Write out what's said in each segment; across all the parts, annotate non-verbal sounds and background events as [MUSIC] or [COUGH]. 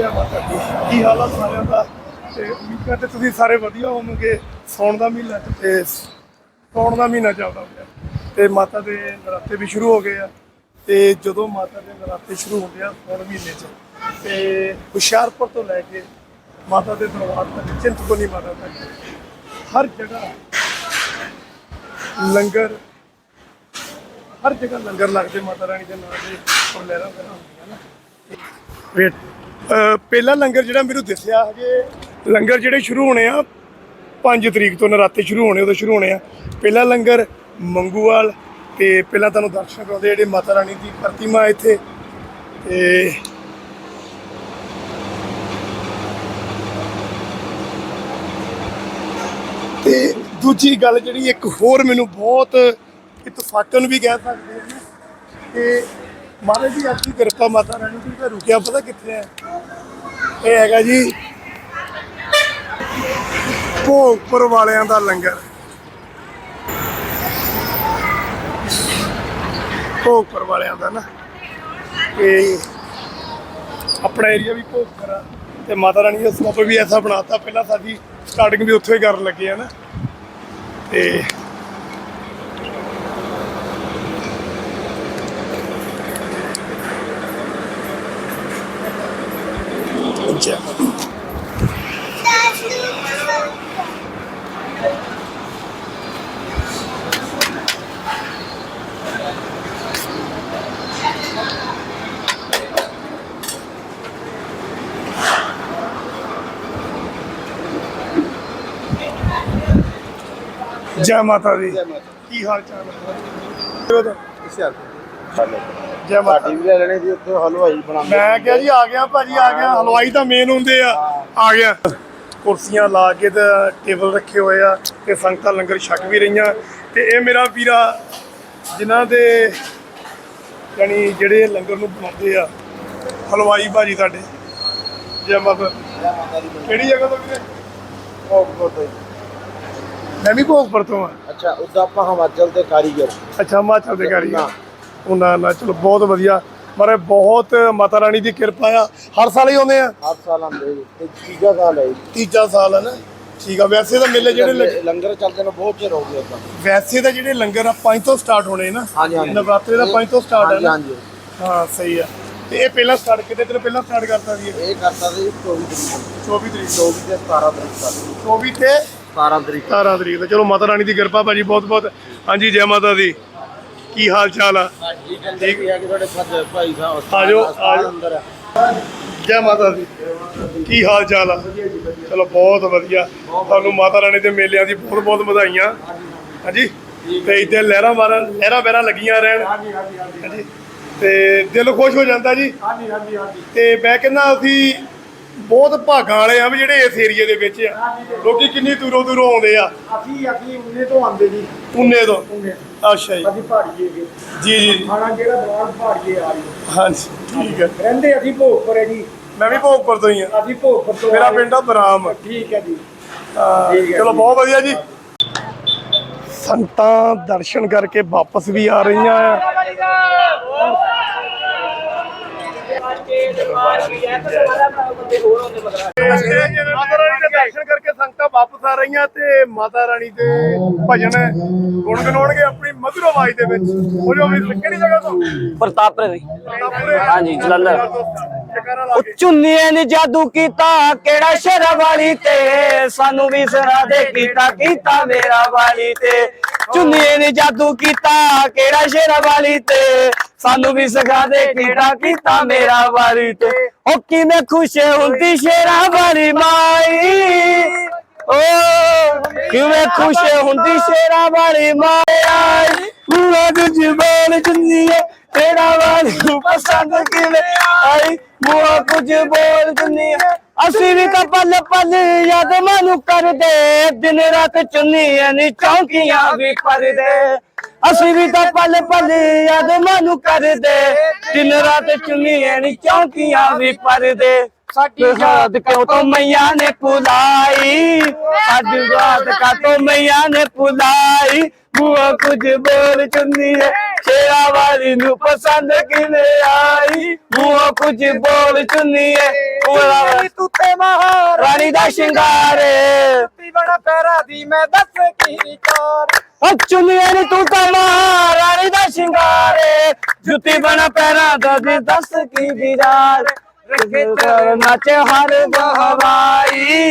ਜੈ ਮਾਤਾ ਦੀ ਕੀ ਹਾਲ ਆ ਸਾਰਿਆਂ ਦਾ? ਤੇ ਉਮੀਦ ਕਰਦੇ ਤੁਸੀਂ ਸਾਰੇ ਵਧੀਆ ਹੋਵੋਗੇ। ਸੌਣ ਦਾ ਮਹੀਨਾ ਤੇ ਸੌਣ ਦਾ ਮਹੀਨਾ ਚੱਲਦਾ ਪਿਆ ਤੇ ਮਾਤਾ ਦੇ ਨਰਾਤੇ ਵੀ ਸ਼ੁਰੂ ਹੋ ਗਏ ਆ। ਤੇ ਜਦੋਂ ਮਾਤਾ ਦੇ ਨਰਾਤੇ ਸ਼ੁਰੂ ਹੁੰਦੇ ਆ ਸੌਣ ਮਹੀਨੇ 'ਚ, ਤੇ ਹੁਸ਼ਿਆਰਪੁਰ ਤੋਂ ਲੈ ਕੇ ਮਾਤਾ ਦੇ ਦਰਬਾਰ ਤੱਕ, ਚਿੰਤਪੁਰਨੀ ਮਾਤਾ ਤੱਕ, ਹਰ ਜਗ੍ਹਾ ਲੰਗਰ, ਹਰ ਜਗ੍ਹਾ ਲੰਗਰ ਲੱਗਦੇ ਮਾਤਾ ਰਾਣੀ ਦੇ ਨਾਮ ਦੇ ਉਹ ਲਹਿਰਾਂ ਵਗੈਰਾ ਹੁੰਦੀਆਂ ਨਾ। ਵੇਟ ਪਹਿਲਾ ਲੰਗਰ ਜਿਹੜਾ ਮੈਨੂੰ ਦਿਸਿਆ ਹਜੇ, ਲੰਗਰ ਜਿਹੜੇ ਸ਼ੁਰੂ ਹੋਣੇ ਆ 5 ਤਰੀਕ ਤੋਂ ਨਰਾਤੇ ਸ਼ੁਰੂ ਹੋਣੇ, ਉਦੋਂ ਸ਼ੁਰੂ ਹੋਣੇ ਆ। ਪਹਿਲਾ ਲੰਗਰ ਮੰਗੂਵਾਲ, ਤੇ ਪਹਿਲਾਂ ਤੁਹਾਨੂੰ ਦਰਸ਼ਨ ਕਰਾਉਂਦੇ ਜਿਹੜੇ ਮਾਤਾ ਰਾਣੀ ਦੀ ਪ੍ਰਤਿਮਾ ਇੱਥੇ, ਤੇ ਤੇ ਦੂਜੀ ਗੱਲ ਜਿਹੜੀ ਇੱਕ ਹੋਰ ਮੈਨੂੰ ਬਹੁਤ ਇਤਫਾਕਨ ਵੀ ਕਹਿ ਸਕਦੇ ਹਾਂ ਕਿ ਮਹਾਰਾਜ ਦੀ ਆਪਣੀ ਕਿਰਪਾ ਮਾਤਾ ਰਾਣੀ ਦੀ ਤੇ ਰੁਕਿਆ ਪਤਾ ਕਿੱਥੇ ਹੈ? ਇਹ ਹੈਗਾ ਜੀ, ਭੋਗਪੁਰ ਵਾਲਿਆਂ ਦਾ ਲੰਗਰ। ਭੋਗਪੁਰ ਵਾਲਿਆਂ ਦਾ ਨਾ। ਤੇ ਆਪਣਾ ਏਰੀਆ ਵੀ ਭੋਗਪੁਰ ਆ। ਤੇ ਮਾਤਾ ਰਾਣੀ ਦਾ ਸਮਾਪਤ ਵੀ ਐਸਾ ਬਣਾਤਾ, ਪਹਿਲਾਂ ਸਾਡੀ ਸਟਾਰਟਿੰਗ ਵੀ ਉੱਥੋਂ ਹੀ ਕਰਨ ਲੱਗੇ ਆ ਨਾ। ਤੇ ਜੈ ਮਾਤਾ ਦੀ। ਜੈ ਮਾਤਾ ਦੀ ਮਾਤਾ ਸਾਡੀ ਵੀ ਲੈ ਲੈਣੀ ਸੀ ਉੱਥੇ ਹਲਵਾਈ ਬਣਾਉਂਦੇ ਮੈਂ ਕਿਹਾ ਜੀ ਆ ਗਿਆ ਭਾਜੀ ਆ ਗਿਆ। ਹਲਵਾਈ ਤਾਂ ਮੇਨ ਹੁੰਦੇ ਆ। ਆ ਗਿਆ। ਕੁਰਸੀਆਂ ਲਾ ਕੇ ਤੇ ਟੇਬਲ ਰੱਖੇ ਹੋਏ ਆ ਤੇ ਸੰਗਤਾਂ ਲੰਗਰ ਛਕ ਵੀ ਰਹੀਆਂ। ਤੇ ਇਹ ਮੇਰਾ ਵੀਰਾ ਜਿਨ੍ਹਾਂ ਦੇ ਯਾਨੀ ਜਿਹੜੇ ਲੰਗਰ ਨੂੰ ਬਣਾਉਂਦੇ ਆ ਹਲਵਾਈ ਭਾਜੀ ਤੁਹਾਡੇ ਜੈ ਮਾਤਾ ਕਿਹੜੀ ਜਗ੍ਹਾ ਤੋਂ ਵੀਰੇ? ਮੈਂ ਵੀ ਭੋਗਪੁਰ ਤੋਂ ਆ। ਅੱਛਾ ਉਦਾਂ ਆਪਾਂ ਹਿਮਾਚਲ ਦੇ ਕਾਰੀਗਰ। ਅੱਛਾ ਹਿਮਾਚਲ ਦੇ ਨਾ। ਉਹਨਾਂ ਨਾਲ ਚਲੋ ਬਹੁਤ ਵਧੀਆ। ਮਾਰੇ ਬਹੁਤ ਮਾਤਾ ਰਾਣੀ ਦੀ ਕਿਰਪਾ ਆ। ਹਰ ਸਾਲ ਹੀ ਆਉਂਦੇ ਆ? ਹਰ ਸਾਲ ਆਉਂਦੇ ਜੀ। ਤੇ ਤੀਜਾ ਸਾਲ ਹੈ ਜੀ। ਤੀਜਾ ਸਾਲ ਹੈ ਨਾ? ਠੀਕ ਆ ਵੈਸੇ ਤਾਂ ਮੇਲੇ ਜਿਹੜੇ ਲੱਗੇ- ਲੰਗਰ ਚੱਲਦੇ ਨੂੰ ਬਹੁਤ ਚਿਰ ਹੋ ਗਿਆ ਉਦਾਂ ਵੈਸੇ ਤਾਂ ਜਿਹੜੇ ਲੰਗਰ ਆ ਪੰਜ ਤੋਂ ਸਟਾਰਟ ਹੋਣੇ ਨਾ। ਹਾਂਜੀ, ਹਾਂਜੀ। ਨਵਰਾਤਰੇ ਦਾ ਪੰਜ ਤੋਂ ਸਟਾਰਟ ਹੈ ਹਾਂਜੀ ਨਾ। ਹਾਂਜੀ ਹਾਂ ਸਹੀ ਆ। ਤੇ ਇਹ ਪਹਿਲਾਂ ਸਟਾਰਟ ਕਿਤੇ ਦਿਨ ਪਹਿਲਾਂ ਸਟਾਰਟ ਕਰਤਾ ਸੀ ਇਹ? ਇਹ ਕਰਤਾ ਸੀ 24 ਤਰੀਕ ਨੂੰ। 24 ਤਰੀਕ 24 ਤੇ 17 ਤਰੀਕ ਤੱਕ 24 ਤੇ 17 ਤਰੀਕ। 17 ਤਰੀਕ ਤੇ ਚਲੋ ਮਾਤਾ ਰਾਣੀ ਦੀ ਕਿਰਪਾ ਭਾਜੀ ਬਹੁਤ ਬਹੁਤ ਹਾਂਜੀ ਜੈ ਮਾਤਾ ਦੀ। ਕੀ ਹਾਲ ਚਾਲ ਆ? ਠੀਕ ਹੈ ਕਿ ਤੁਹਾਡੇ ਭਾਈ ਸਾਹਿਬ ਆ ਜਾਓ, ਆ ਜਾਓ। ਅੰਦਰ ਆ। ਜੈ ਮਾਤਾ ਦੀ। ਕੀ ਹਾਲ ਚਾਲ ਆ? ਚਲੋ ਬਹੁਤ ਵਧੀਆ। ਤੁਹਾਨੂੰ ਮਾਤਾ ਰਾਣੀ ਦੇ ਮੇਲਿਆਂ ਦੀ ਬਹੁਤ ਬਹੁਤ ਵਧਾਈਆਂ। ਹਾਂਜੀ? ਤੇ ਇੱਥੇ ਲਹਿਰਾਂ ਮਾਰਨ ਲਹਿਰਾਂ ਬਹਿਰਾਂ ਲੱਗੀਆਂ ਰਹਿਣ। ਹਾਂਜੀ ਹਾਂਜੀ ਹਾਂਜੀ ਹਾਂਜੀ? ਤੇ ਦਿਲ ਖੁਸ਼ ਹੋ ਜਾਂਦਾ ਜੀ? ਹਾਂਜੀ ਹਾਂਜੀ ਹਾਂਜੀ। ਤੇ ਮੈਂ ਕਹਿੰਦਾ ਅਸੀਂ ਬਹੁਤ ਭਾਗਾਂ ਵਾਲੇ ਆ ਵੀ ਜਿਹੜੇ ਇਸ ਏਰੀਏ ਦੇ ਵਿੱਚ ਆ। ਲੋਕੀ ਕਿੰਨੀ ਦੂਰੋਂ ਦੂਰੋਂ ਆਉਂਦੇ ਆ। ਅਸੀਂ ਅਸੀਂ ਉਹਨੇ ਤੋਂ ਆਉਂਦੇ ਜੀ। ਪੁੰਨੇ ਤੋਂ? ਅੱਛਾ ਜੀ। ਅਸੀਂ ਪਹਾੜੀਏ ਜੀ। ਜੀ ਖਾਣਾ ਜਿਹੜਾ ਦਵਾਨ ਪਹਾੜੀਏ ਆ ਰਹੀ ਹਾਂਜੀ ਠੀਕ ਹੈ। ਰਹਿੰਦੇ ਅਸੀਂ ਭੋਗਪੁਰ ਹੈ ਜੀ। ਮੈਂ ਵੀ ਭੋਗਪੁਰ ਤੋਂ ਹੀ ਆ। ਅਸੀਂ ਭੋਗਪੁਰ ਤੋਂ ਮੇਰਾ। ਪਿੰਡ ਆ ਬਰਾਮ। ਠੀਕ ਹੈ ਜੀ। ਚਲੋ ਜੀ। ਬਹੁਤ ਵਧੀਆ ਜੀ। ਸੰਗਤਾਂ ਦਰਸ਼ਨ ਕਰਕੇ ਵਾਪਸ ਵੀ ਆ ਰਹੀਆਂ ਆ। ਮਾਤਾ ਰਾਣੀ ਦੇ ਦਰਸ਼ਨ ਕਰਕੇ ਸੰਗਤਾਂ ਵਾਪਸ ਆ ਰਹੀਆਂ ਤੇ ਮਾਤਾ ਰਾਣੀ ਦੇ ਭਜਨ ਗੁਣਗੁਣਾਉਣਗੇ ਆਪਣੀ ਮਧੁਰ ਆਵਾਜ਼ ਦੇ ਵਿੱਚ। ਉਹ ਜੋ ਵੀ ਕਿਹੜੀ ਜਗ੍ਹਾ ਤੋਂ? ਪ੍ਰਤਾਪ ਰੇ ਹਾਂਜੀ, ਜਲੰਧਰ। ਜਕਾਰਾ ਲਾ ਕੇ ਚੁੰਨੀਏ ਨੇ ਜਾਦੂ ਕੀਤਾ, ਕਿਹੜਾ ਸ਼ਰ ਵਾਲੀ ਤੇ? ਸਾਨੂੰ ਵੀ ਸੁਣਾ ਦੇ ਕੀਤਾ ਕੀਤਾ ਮੇਰਾ ਵਾਲੀ ਤੇ। ਚੁੰਨੀਏ ਨੇ ਜਾਦੂ ਕੀਤਾ, ਕਿਹੜਾ ਸ਼ਰ ਵਾਲੀ ਤੇ? ਸਾਨੂੰ ਵੀ ਸਿਖਾ ਦੇ ਕਿਹੜਾ ਕੀਤਾ ਮੇਰਾ ਵਾਲੀ ਤੇ। ਉਹ ਕਿਵੇਂ ਖੁਸ਼ ਹੁੰਦੀ ਸ਼ੇਰਾ ਵਾਲੀ ਮਾਈ? ਓ, ਕਿਵੇਂ ਖੁਸ਼ ਹੁੰਦੀ ਸ਼ੇਰਾ ਵਾਲੀ ਮਾਈ? ਮੂਲਾ ਦੀ ਜ਼ਬਾਨ ਚੁੰਨੀਏ ਤੇਰਾ ਵਾਲੀ ਨੂੰ ਪਸੰਦ ਕਿਵੇਂ ਆਈ? ਮੂਆ ਕੁਝ ਬੋਲ ਦੁਨੀਆ ਅਸੀਂ ਵੀ ਤਾਂ ਪਲ ਪਲ ਯਾਦ ਮਨੂੰ ਕਰਦੇ ਦਿਨ ਰਾਤ ਚੁੰਨੀਆਂ ਨੀ ਚੌਂਕੀਆਂ ਵੀ ਪਰਦੇ ਅਸੀਂ ਵੀ ਤਾਂ ਪਲ ਪਲ ਯਾਦ ਮਨੂੰ ਕਰਦੇ ਦਿਨ ਰਾਤ ਚੁੰਨੀਆਂ ਨੀ ਚੌਂਕੀਆਂ ਵੀ ਪਰਦੇ ਸਾਡੀ ਯਾਦ ਕਿਉਂ ਤੋਂ ਮਈਆ ਨੇ ਪੁਲਾਈ ਸਾਡੀ ਯਾਦ ਕਾ ਤੋਂ ਮਈਆ ਨੇ ਪੁਲਾਈ ਬੂਆ ਕੁਝ ਬੋਲ ਚੁੰਨੀਏ ਸ਼ੇਰਾ ਵਾਲੀ ਨੂੰ ਪਸੰਦ ਕਿਵੇਂ ਆਈ? ਬੂਆ ਕੁਝ ਬੋਲ ਚੁੰਨੀਏ। ਬੂਆ ਤੂੰ ਤੇ ਮਹਾਰ ਰਾਣੀ ਦਾ ਸ਼ਿੰਗਾਰੇ। ਬਣਾ ਪੈਰਾ ਦੀ ਮੈਂ ਦੱਸ ਕੀ ਵਿਚਾਰ ਓ ਚੁੰਨੀਏ ਨੀ ਤੂੰ ਤਾਂ ਰਾਣੀ ਦਾ ਸ਼ਿੰਗਾਰੇ। ਜੁੱਤੀ ਬਣਾ ਪੈਰਾਂ ਦਾ ਦੀ ਦੱਸ ਕੀ ਵਿਚਾਰ ਰੱਖੇ ਚਰਨਾਂ ਚ ਹਰ ਬਹਵਾਈ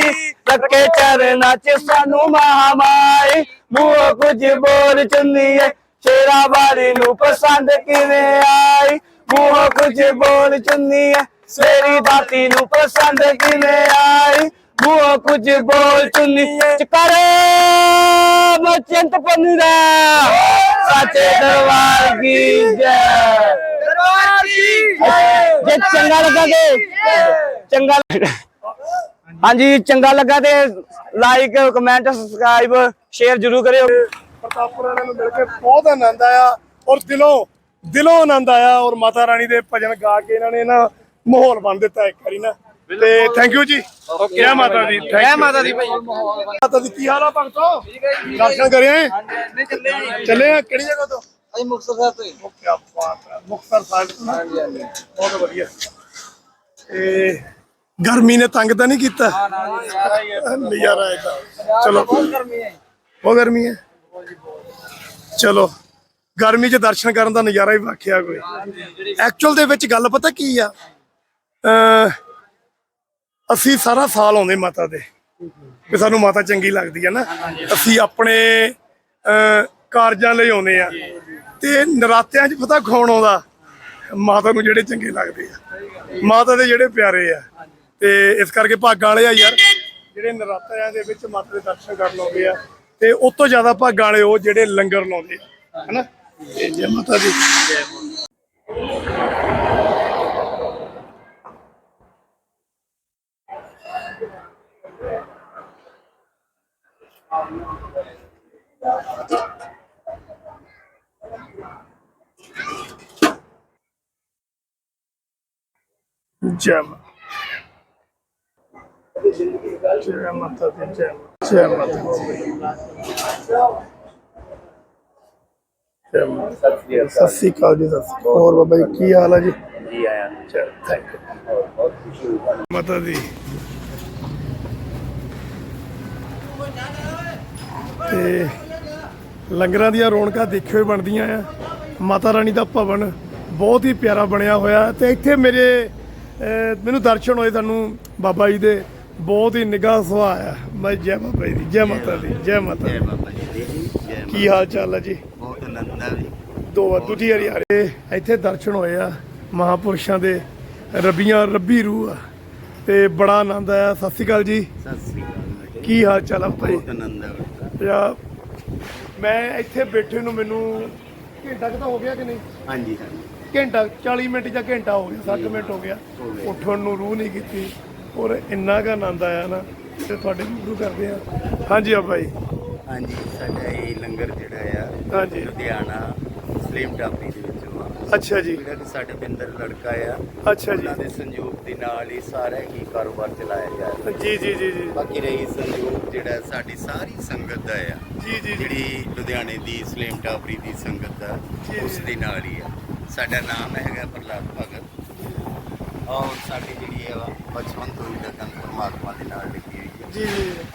ਰੱਖੇ ਚਰਨਾਂ ਚ ਸਾਨੂੰ ਮਹਾਮਾਈ। ਮੂੰਹ ਕੁਝ ਬੋਲ ਚੁੰਨੀਏ ਸ਼ੇਰਾ ਵਾਲੀ ਨੂੰ ਪਸੰਦ ਕਿਵੇਂ ਆਈ? ਮੂੰਹ ਕੁਝ ਬੋਲ ਚੁੰਨੀਏ ਮੇਰੀ ਦਾਤੀ ਨੂੰ ਪਸੰਦ ਕਿਵੇਂ ਆਈ? ਮੂੰਹ ਕੁਝ ਬੋਲ ਚੁੰਨੀਏ ਚਕਰੇ ਮਚੰਤ ਪੰਦਾ। ਸੱਚੇ ਦਰਬਾਰ ਕੀ ਜੈ। ਦਰਬਾਰ ਜੀ। ਜੇ ਚੰਗਾ ਲੱਗਾ ਤੇ ਚੰਗਾ ਹਾਂਜੀ ਚੰਗਾ ਲੱਗਾ ਤੇ ਲਾਈਕ ਕਮੈਂਟ ਸਬਸਕ੍ਰਾਈਬ ਸ਼ੇਅਰ ਜਰੂਰ ਕਰਿਓ। ਪ੍ਰਤਾਪਪੁਰ ਵਾਲਿਆਂ ਨੂੰ ਮਿਲ ਕੇ ਬਹੁਤ ਆਨੰਦ ਆਇਆ ਔਰ ਦਿਲੋਂ ਦਿਲੋਂ ਆਨੰਦ ਆਇਆ ਔਰ ਮਾਤਾ ਰਾਣੀ ਦੇ ਭਜਨ ਗਾ ਕੇ ਇਹਨਾਂ ਨੇ ਨਾ ਮਾਹੌਲ ਬਣ ਦਿੱਤਾ ਇੱਕ ਵਾਰੀ ਨਾ। ਤੇ ਥੈਂਕ ਯੂ ਜੀ। ਜੈ ਮਾਤਾ ਦੀ ਜੈ ਮਾਤਾ ਦੀ ਭਾਈ। ਮਾਤਾ ਦੀ ਕੀ ਹਾਲ ਆ ਭਗਤੋ? ਦਰਸ਼ਨ ਕਰੇ? ਆਏ? ਚੱਲੇ ਆ? ਕਿਹੜੀ ਜਗ੍ਹਾ ਤੋਂ? ਅਈ ਮੁਕਤਸਰ ਸਾਹਿਬ ਤੋਂ ਉਹ ਕੀ ਬਾਤ ਹੈ ਮੁਕਤਸਰ ਸਾਹਿਬ ਤੋਂ ਨਾ? ਬਹੁਤ ਵਧੀਆ। ਤੇ ਗਰਮੀ ਨੇ ਤੰਗ ਤਾਂ ਨਹੀਂ ਕੀਤਾ? ਨਜ਼ਾਰਾ ਇਹਦਾ। ਚਲੋ। ਗਰਮੀ ਹੈ। ਬਹੁਤ ਗਰਮੀ ਹੈ। ਚਲੋ। ਗਰਮੀ 'ਚ ਦਰਸ਼ਨ ਕਰਨ ਦਾ ਨਜ਼ਾਰਾ ਹੀ ਵਾਖਿਆ ਕੋਈ। ਐਕਚੁਅਲ ਦੇ ਵਿੱਚ ਗੱਲ ਪਤਾ ਕੀ ਆ? ਅਸੀਂ ਸਾਰਾ ਸਾਲ ਆਉਂਦੇ ਮਾਤਾ ਦੇ। ਕਿ ਸਾਨੂੰ ਮਾਤਾ ਚੰਗੀ ਲੱਗਦੀ ਹੈ ਨਾ। ਅਸੀਂ ਆਪਣੇ ਕਾਰਜਾਂ ਲਈ ਆਉਂਦੇ ਆ। ਤੇ ਨਰਾਤਿਆਂ 'ਚ ਪਤਾ ਕੌਣ ਆਉਂਦਾ? ਮਾਤਾ ਨੂੰ ਜਿਹੜੇ ਚੰਗੇ ਲੱਗਦੇ ਆ। ਮਾਤਾ ਦੇ ਜਿਹੜੇ ਪਿਆਰੇ ਆ। ਤੇ ਇਸ ਕਰਕੇ ਭਾਗਾਂ ਵਾਲੇ ਆ ਯਾਰ, ਜਿਹੜੇ ਨਰਾਤਿਆਂ ਦੇ ਵਿੱਚ ਮਾਤਾ ਦੇ ਦਰਸ਼ਨ ਕਰਨ ਆਉਂਦੇ ਆ। ਤੇ ਉਸ ਤੋਂ ਜ਼ਿਆਦਾ ਭਾਗਾਂ ਵਾਲੇ ਉਹ ਜਿਹੜੇ ਲੰਗਰ ਲਾਉਂਦੇ ਆ। ਹਨਾ? ਤੇ ਜੈ ਮਾਤਾ ਦੀ ਜੈ ਮਾਤਾ ਜੈ ਮਾਤਾ ਦੀ ਜੈ ਜੈ ਮਾਤਾ ਦੀ ਜੈ ਮਾਤਾ ਦੀ। ਸਤਿ ਸ੍ਰੀ ਅਕਾਲ ਜੀ ਸਤਿ ਸ੍ਰੀ ਅਕਾਲ। ਹੋਰ ਬਾਬਾ ਜੀ ਕੀ ਹਾਲ ਹੈ ਜੀ? ਜੀ ਆਇਆ ਚਲ ਥੈਂਕ ਯੂ ਮਾਤਾ ਦੀ ਤੇ ਲੰਗਰਾਂ ਦੀਆਂ ਰੌਣਕਾਂ ਦੇਖਿਓ ਹੀ ਬਣਦੀਆਂ ਆ। ਮਾਤਾ ਰਾਣੀ ਦਾ ਭਵਨ ਬਹੁਤ ਹੀ ਪਿਆਰਾ ਬਣਿਆ ਹੋਇਆ ਤੇ ਇੱਥੇ ਮੇਰੇ ਮੈਨੂੰ ਦਰਸ਼ਨ ਹੋਏ ਤੁਹਾਨੂੰ ਬਾਬਾ ਜੀ ਦੇ। ਬਹੁਤ ਹੀ ਨਿਗਾਹ ਸੁਭਾਅ ਆ। ਮੈਂ ਜੈ ਬਾਬਾ ਜੀ ਦੀ ਜੈ ਮਾਤਾ ਦੀ ਜੈ ਮਾਤਾ ਦੀ। ਕੀ ਹਾਲ ਚਾਲ ਹੈ ਜੀ? ਆ ਜੀ ਦੋ ਦੂਜੀ ਵਾਰੀ ਆ ਰਹੇ। ਇੱਥੇ ਦਰਸ਼ਨ ਹੋਏ ਆ ਮਹਾਪੁਰਸ਼ਾਂ ਦੇ ਰੱਬੀਆਂ ਰੱਬੀ ਰੂਹ ਆ। ਤੇ ਬੜਾ ਆਨੰਦ ਆਇਆ। ਸਤਿ ਸ਼੍ਰੀ ਅਕਾਲ ਜੀ। ਸਤਿ ਸ੍ਰੀ ਅਕਾਲ। ਕੀ ਹਾਲ ਚਾਲ ਆ ਭਾਈ? ਬਹੁਤ ਆਨੰਦ ਆ। ਯਾ ਮੈਂ ਇੱਥੇ ਬੈਠੇ ਨੂੰ ਮੈਨੂੰ ਘੰਟਾ ਕੁ ਤਾਂ ਹੋ ਗਿਆ ਕਿ ਨਹੀਂ? ਹਾਂਜੀ ਹਾਂਜੀ। ਘੰਟਾ 40 ਮਿੰਟ ਜਾਂ ਘੰਟਾ ਹੋ ਗਿਆ 60 ਮਿੰਟ ਹੋ ਗਿਆ। ਹੋ ਗਿਆ। ਉੱਠਣ ਨੂੰ ਰੂਹ ਨਹੀਂ ਕੀਤੀ। ਔਰ ਇੰਨਾ ਕੁ ਆਨੰਦ ਆਇਆ ਨਾ ਤੇ ਤੁਹਾਡੇ ਵੀ ਗੁਰੂ ਕਰਦੇ ਆ। ਹਾਂਜੀ ਆ ਭਾਈ। ਹਾਂਜੀ ਸਾਡਾ ਇਹ ਲੰਗਰ ਜਿਹੜਾ ਆ ਹਾਂਜੀ। ਲੁਧਿਆਣਾ ਸਲੀਮ ਟਾਪਰੀ ਦੇ ਵਿੱਚੋਂ ਆ। ਅੱਛਾ ਜੀ। ਜਿਹੜਾ ਕਿ ਸਾਡੇ ਬਿੰਦਰ ਲੜਕਾ ਆ ਅੱਛਾ ਜੀ। ਉਹਨਾਂ ਦੇ ਸੰਯੋਗ ਦੇ ਨਾਲ ਹੀ ਸਾਰਾ ਹੀ ਕਾਰੋਬਾਰ ਚਲਾਇਆ ਜਾ ਰਿਹਾ ਜੀ ਜੀ ਜੀ ਜੀ। ਬਾਕੀ ਰਹੀ ਸੰਯੋਗ ਜਿਹੜਾ ਸਾਡੀ ਸਾਰੀ ਸੰਗਤ ਦਾ ਆ। ਜੀ ਜੀ ਜੀ। ਜਿਹੜੀ ਲੁਧਿਆਣੇ ਦੀ ਸਲੀਮ ਟਾਪਰੀ ਦੀ ਸੰਗਤ ਦਾ ਜੀ। ਉਸ ਦੇ ਨਾਲ ਹੀ ਆ। ਸਾਡਾ ਨਾਮ ਹੈਗਾ ਪ੍ਰਲਾਦ ਭਗਤ। ਔਰ ਸਾਡੀ ਜਿਹੜੀ ਵਾ ਬਚਪਨ ਤੋਂ ਹੀ ਲਗਨ ਪਰਮਾਤਮਾ ਦੇ ਨਾਲ ਲੱਗੀ ਹੈ ਜੀ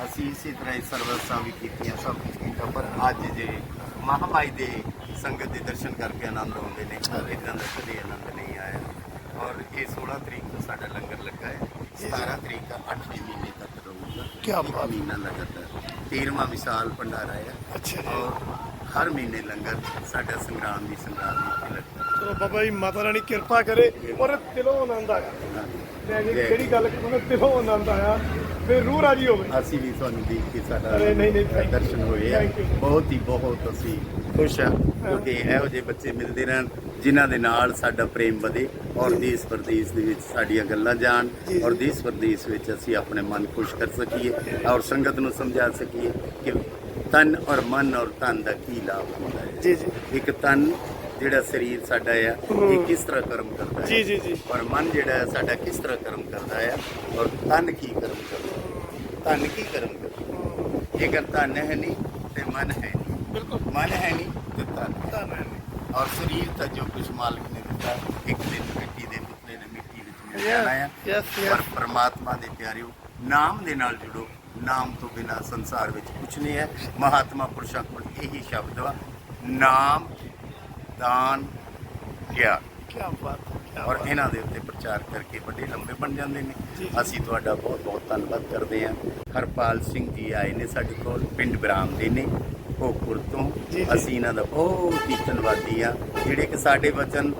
ਅਸੀਂ ਇਸੇ ਤਰ੍ਹਾਂ ਹੀ ਸਰਵਿਸਾਂ ਵੀ ਕੀਤੀਆਂ ਸਭ ਕੁਝ ਕੀਤਾ ਪਰ ਅੱਜ ਜੇ ਮਹਾਮਾਈ ਦੇ ਸੰਗਤ ਦੇ ਦਰਸ਼ਨ ਕਰਕੇ ਆਨੰਦ ਆਉਂਦੇ ਨੇ ਇਦਾਂ ਦਾ ਕਦੇ ਆਨੰਦ ਨਹੀਂ ਆਇਆ। ਔਰ ਇਹ 16 ਤਰੀਕ ਤੋਂ ਸਾਡਾ ਲੰਗਰ ਲੱਗਾ ਹੈ 17 ਤਰੀਕ ਦਾ 8ਵੇਂ ਮਹੀਨੇ ਤੱਕ ਰਹੂਗਾ ਕਿਆ ਬਾਤ। ਮਹੀਨਾ ਲਗਾਤਾਰ। 13ਵਾਂ ਵਿਸ਼ਾਲ ਭੰਡਾਰਾ ਹੈ। ਅੱਛਾ ਔਰ ਹਰ ਮਹੀਨੇ ਲੰਗਰ ਸਾਡਾ ਸੰਗਰਾਮ ਦੀ ਸੰਗਰਾਮ ਦੀ ਲੱਗਦਾ। ਚਲੋ ਬਾਬਾ ਜੀ ਮਾਤਾ ਰਾਣੀ ਕਿਰਪਾ ਕਰੇ ਔਰ ਦਿਲੋਂ ਆਨੰਦ ਆਇਆ। ਮੈਂ ਕਿਹੜੀ ਗੱਲ ਕਰਾਂ ਦਿਲੋਂ ਆਨੰਦ ਆਇਆ। ਫਿਰ ਰੂਹ ਰਾਜੀ ਹੋਵੇ ਅਸੀਂ ਵੀ ਤੁਹਾਨੂੰ ਦੇਖ ਕੇ ਸਾਡਾ ਅਰੇ ਨਹੀਂ, ਨਹੀਂ, thank you. ਦਰਸ਼ਨ ਹੋਏ ਆ। Thank you. ਬਹੁਤ ਹੀ ਬਹੁਤ ਅਸੀਂ ਖੁਸ਼ ਹਾਂ ਕਿਉਂਕਿ ਇਹੋ ਜਿਹੇ ਬੱਚੇ ਮਿਲਦੇ ਰਹਿਣ ਜਿਨ੍ਹਾਂ ਦੇ ਨਾਲ ਸਾਡਾ ਪ੍ਰੇਮ ਵਧੇ ਔਰ ਦੇਸ਼ ਪ੍ਰਦੇਸ਼ ਦੇ ਵਿੱਚ ਸਾਡੀਆਂ ਗੱਲਾਂ ਜਾਣ ਔਰ ਦੇਸ਼ ਪ੍ਰਦੇਸ਼ ਵਿੱਚ ਅਸੀਂ ਆਪਣੇ ਮਨ ਖੁਸ਼ ਕਰ ਸਕੀਏ ਔਰ ਸੰਗਤ ਨੂੰ ਸਮਝਾ ਸਕੀਏ ਕਿ ਤਨ ਔਰ ਮਨ ਔਰ ਤਨ ਦਾ ਕੀ ਲਾਭ ਹੁੰਦਾ ਹੈ। ਜੀ ਜੀ। ਇੱਕ ਤਨ ਜਿਹੜਾ ਸਰੀਰ ਸਾਡਾ ਆ ਇਹ ਕਿਸ ਤਰ੍ਹਾਂ ਕਰਮ ਕਰਦਾ ਹੈ? ਜੀ ਜੀ ਜੀ। ਔਰ ਮਨ ਜਿਹੜਾ ਹੈ ਸਾਡਾ ਕਿਸ ਤਰ੍ਹਾਂ ਕਰਮ ਕਰਦਾ ਹੈ? ਔਰ ਤਨ ਕੀ ਕਰਮ ਕਰਦਾ ਹੈ? ਤਨ ਕੀ ਕਰਦਾ ਜੇਕਰ ਤਨ ਹੈ ਨਹੀਂ ਤੇ ਮਨ ਹੈ ਨਹੀਂ। ਬਿਲਕੁਲ। ਮਨ ਹੈ ਨਹੀਂ ਤੇ ਹੈ। ਧੰਨ ਹੈ ਔਰ ਸਰੀਰ ਤਾਂ ਜੋ ਕੁਝ ਮਾਲਕ ਨੇ ਦਿੱਤਾ ਇੱਕ ਦਿਨ ਮਿੱਟੀ ਦੇ ਪੁਤਲੇ ਨੇ ਮਿੱਟੀ ਵਿੱਚ ਮਿਲ ਜਾਣਾ ਹੈ. ਪਰ ਪ੍ਰਮਾਤਮਾ ਦੇ ਪਿਆਰਿਓ ਨਾਮ ਦੇ ਨਾਲ ਜੁੜੋ। ਨਾਮ ਤੋਂ ਬਿਨਾ ਸੰਸਾਰ ਵਿੱਚ ਕੁਝ ਨਹੀਂ ਹੈ। ਮਹਾਤਮਾ ਪੁਰਸ਼ਾਂ ਕੋਲ ਇਹੀ ਸ਼ਬਦ ਵਾ ਨਾਮ ਦਾਨ ਗਿਆਨ। ਕੀ ਬਾਤ ਔਰ ਇਹਨਾਂ ਦੇ ਉੱਤੇ ਪ੍ਰਚਾਰ ਕਰਕੇ ਵੱਡੇ ਲੰਬੇ ਬਣ ਜਾਂਦੇ। ਨੇ ਅਸੀਂ ਤੁਹਾਡਾ ਬਹੁਤ ਬਹੁਤ ਧੰਨਵਾਦ ਕਰਦੇ ਹਾਂ ਹਰਪਾਲ ਸਿੰਘ ਜੀ ਆਏ ਨੇ ਸਾਡੇ ਕੋਲ ਪਿੰਡ ਬਰਾਮ ਦੇ ਨੇ ਭੋਗਪੁਰ ਤੋਂ। ਅਸੀਂ ਇਹਨਾਂ ਦਾ ਬਹੁਤ ਹੀ ਧੰਨਵਾਦੀ ਆ ਜਿਹੜੇ ਕਿ ਸਾਡੇ ਵਚਨ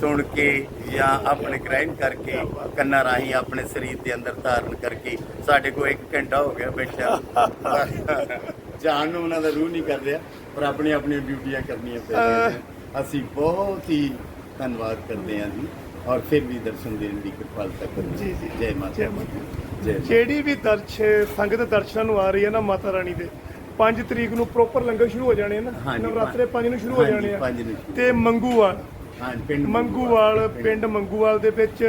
ਸੁਣ ਕੇ ਜਾਂ ਆਪਣੇ ਗ੍ਰਹਿਣ ਕਰਕੇ ਕੰਨਾਂ ਰਾਹੀਂ ਆਪਣੇ ਸਰੀਰ ਦੇ ਅੰਦਰ ਧਾਰਨ ਕਰਕੇ ਸਾਡੇ ਕੋਲ ਇੱਕ ਘੰਟਾ ਹੋ ਗਿਆ ਬੈਠਿਆ [LAUGHS] ਜਾਣ ਨੂੰ ਉਹਨਾਂ ਦਾ ਰੂਹ ਨਹੀਂ ਕਰ ਰਿਹਾ ਪਰ ਆਪਣੀ ਆਪਣੀਆਂ ਡਿਊਟੀਆਂ ਕਰਨੀਆਂ ਪੈ ਰਹੀਆਂ ਨੇ। ਅਸੀਂ ਬਹੁਤ ਹੀ ਧੰਨਵਾਦ ਕਰਦੇ ਹਾਂ ਜੀ ਔਰ ਫਿਰ ਵੀ ਦਰਸ਼ਨ ਦੇਣ ਦੀ ਕਿਰਪਾਲਤਾ ਕਰੋ ਜੀ, ਜੀ। ਜੈ ਮਾਤਾ ਜੈ। ਮਾਤਾ। ਜਿਹੜੀ ਵੀ ਦਰਸ਼ ਸੰਗਤ ਦਰਸ਼ਨਾਂ ਨੂੰ ਆ ਰਹੀ ਹੈ ਨਾ ਮਾਤਾ ਰਾਣੀ ਦੇ 5 ਤਰੀਕ ਨੂੰ ਪ੍ਰੋਪਰ ਲੰਗਰ ਸ਼ੁਰੂ ਹੋ ਜਾਣੇ ਨਾ ਨਵਰਾਤਰੇ 5 ਨੂੰ ਸ਼ੁਰੂ ਹੋ ਜਾਣੇ ਆ। ਤੇ ਮੰਗੂਵਾਲ ਹਾਂ ਪਿੰਡ ਮੰਗੂਵਾਲ ਪਿੰਡ ਮੰਗੂਵਾਲ ਦੇ ਵਿੱਚ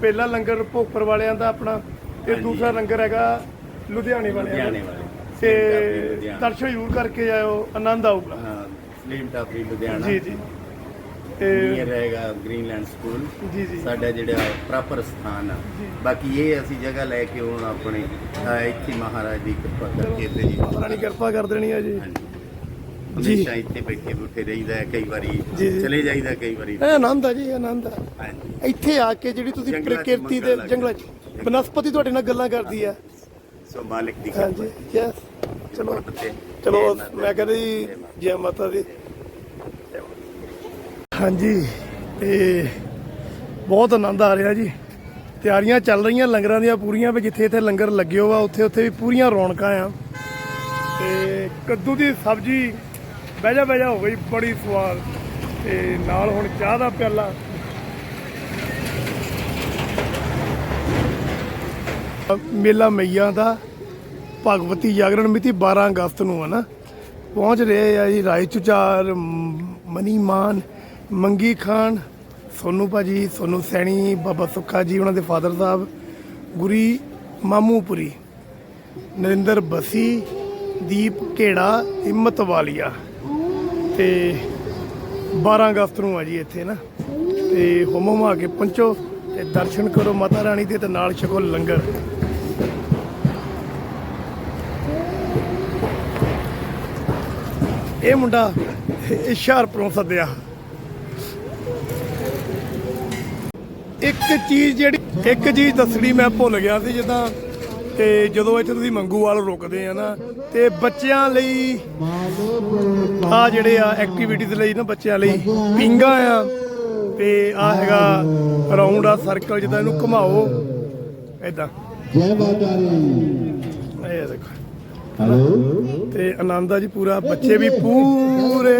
ਪਹਿਲਾ ਲੰਗਰ ਭੋਗਪੁਰ ਵਾਲਿਆਂ ਦਾ ਆਪਣਾ ਤੇ। ਦੂਸਰਾ ਲੰਗਰ ਹੈਗਾ ਲੁਧਿਆਣੇ ਵਾਲਿਆਂ ਦਾ ਤੇ। ਦਰਸ਼ਨ ਜ਼ਰੂਰ ਕਰਕੇ ਆਇਓ ਆਨੰਦ ਆਊਗਾ ਹਾਂ ਸਲੀਮ ਟਾਪਰੀ ਲੁਧਿਆਣਾ ਜੀ ਜੀ ਨੀਅਰ ਰਹੇਗਾ ਗ੍ਰੀਨਲੈਂਡ ਸਕੂਲ ਜੀ ਜੀ। ਸਾਡਾ ਜਿਹੜਾ ਪ੍ਰੋਪਰ ਸਥਾਨ ਆ। ਬਾਕੀ ਇਹ ਅਸੀਂ ਜਗ੍ਹਾ ਲੈ ਕੇ ਹੁਣ ਆਪਣੇ ਇੱਥੇ ਮਹਾਰਾਜ ਦੀ ਕਿਰਪਾ ਕਰਕੇ ਤੇ ਜੀ। ਮਾਤਾ ਰਾਣੀ ਕਿਰਪਾ ਕਰ ਦੇਣੀ ਆ ਜੀ। ਹਮੇਸ਼ਾ ਇੱਥੇ ਬੈਠੇ ਬੁੱਠੇ ਰਹੀਦਾ ਹੈ ਕਈ ਵਾਰੀ। ਚਲੇ ਜਾਈਦਾ ਕਈ ਵਾਰੀ। ਇਹ ਆਨੰਦ ਆ ਜੀ ਆਨੰਦ ਆ। ਇੱਥੇ ਆ ਕੇ ਜਿਹੜੀ ਤੁਸੀਂ ਪ੍ਰਕਿਰਤੀ ਦੇ ਜੰਗਲਾਂ 'ਚ ਬਨਸਪਤੀ ਤੁਹਾਡੇ ਨਾਲ ਗੱਲਾਂ ਕਰਦੀ ਆ। ਸੋ ਮਾਲਿਕ ਦੀ ਹਾਂਜੀ ਯੈਸ ਚਲੋ। ਚਲੋ ਮੈਂ ਕਹਿੰਦਾ ਜੀ ਜੈ ਮਾਤਾ ਦੀ। ਹਾਂਜੀ, ਤੇ ਬਹੁਤ ਆਨੰਦ ਆ ਰਿਹਾ ਜੀ। ਤਿਆਰੀਆਂ ਚੱਲ ਰਹੀਆਂ ਲੰਗਰਾਂ ਦੀਆਂ ਪੂਰੀਆਂ ਵੀ, ਜਿੱਥੇ ਇੱਥੇ ਲੰਗਰ ਲੱਗਿਓ ਵਾ ਉੱਥੇ ਉੱਥੇ ਵੀ ਪੂਰੀਆਂ ਰੌਣਕਾਂ ਆ। ਤੇ ਕੱਦੂ ਦੀ ਸਬਜ਼ੀ ਬਹਿ ਜਾ ਬਹਿ ਜਾ ਹੋ ਗਈ, ਬੜੀ ਸਵਾਦ। ਤੇ ਨਾਲ ਹੁਣ ਚਾਹ ਦਾ ਪਿਆਲਾ। ਮੇਲਾ ਮਈਆ ਦਾ ਭਗਵਤੀ ਜਾਗਰਣ ਮਿਤੀ 12 ਅਗਸਤ ਨੂੰ ਹੈ ਨਾ। ਪਹੁੰਚ ਰਹੇ ਆ ਜੀ ਰਾਏ ਚੁਚਾਰ ਮ- ਮਨੀ ਮਾਨ ਮੰਗੀ ਖਾਨ, ਸੋਨੂ ਭਾਜੀ, ਸੋਨੂ ਸੈਣੀ, ਬਾਬਾ ਸੁੱਖਾ ਜੀ, ਉਹਨਾਂ ਦੇ ਫਾਦਰ ਸਾਹਿਬ, ਗੁਰੀ ਮਾਮੂਪੁਰੀ, ਨਰਿੰਦਰ ਬਸੀ, ਦੀਪ ਘੇੜਾ, ਹਿੰਮਤ ਵਾਲੀਆ। ਤੇ 12 ਅਗਸਤ ਨੂੰ ਆ ਜੀ ਇੱਥੇ ਨਾ। ਤੇ ਹੁਮ ਹੁਮਾ ਕੇ ਪਹੁੰਚੋ ਤੇ ਦਰਸ਼ਨ ਕਰੋ ਮਾਤਾ ਰਾਣੀ ਦੇ ਤੇ ਨਾਲ ਛਕੋ ਲੰਗਰ। ਇਹ ਮੁੰਡਾ ਹੁਸ਼ਿਆਰਪੁਰੋਂ ਸੱਦਿਆ। ਇੱਕ ਚੀਜ਼ ਜਿਹੜੀ ਇੱਕ ਚੀਜ਼ ਦੱਸਣੀ ਮੈਂ ਭੁੱਲ ਗਿਆ ਸੀ ਜਿੱਦਾਂ ਤੇ ਜਦੋਂ ਇੱਥੇ ਤੁਸੀਂ ਮੰਗੂਵਾਲ ਰੁਕਦੇ ਆ ਨਾ ਤੇ ਬੱਚਿਆਂ ਲਈ ਆ ਜਿਹੜੇ ਆ ਐਕਟੀਵਿਟੀਜ਼ ਲਈ ਨਾ ਬੱਚਿਆਂ ਲਈ ਪਿੰਗਾ ਆ ਤੇ ਆ ਹੈਗਾ ਰਾਉਂਡ ਆ ਸਰਕਲ ਜਿੱਦਾਂ ਇਹਨੂੰ ਘੁਮਾਓ ਇਦਾਂ ਜੈ ਮਾਤਾ ਦੀ ਇਹ ਦੇਖੋ। ਹੈਲੋ ਤੇ ਆਨੰਦ ਆ ਜੀ ਪੂਰਾ ਬੱਚੇ ਵੀ ਪੂਰੇ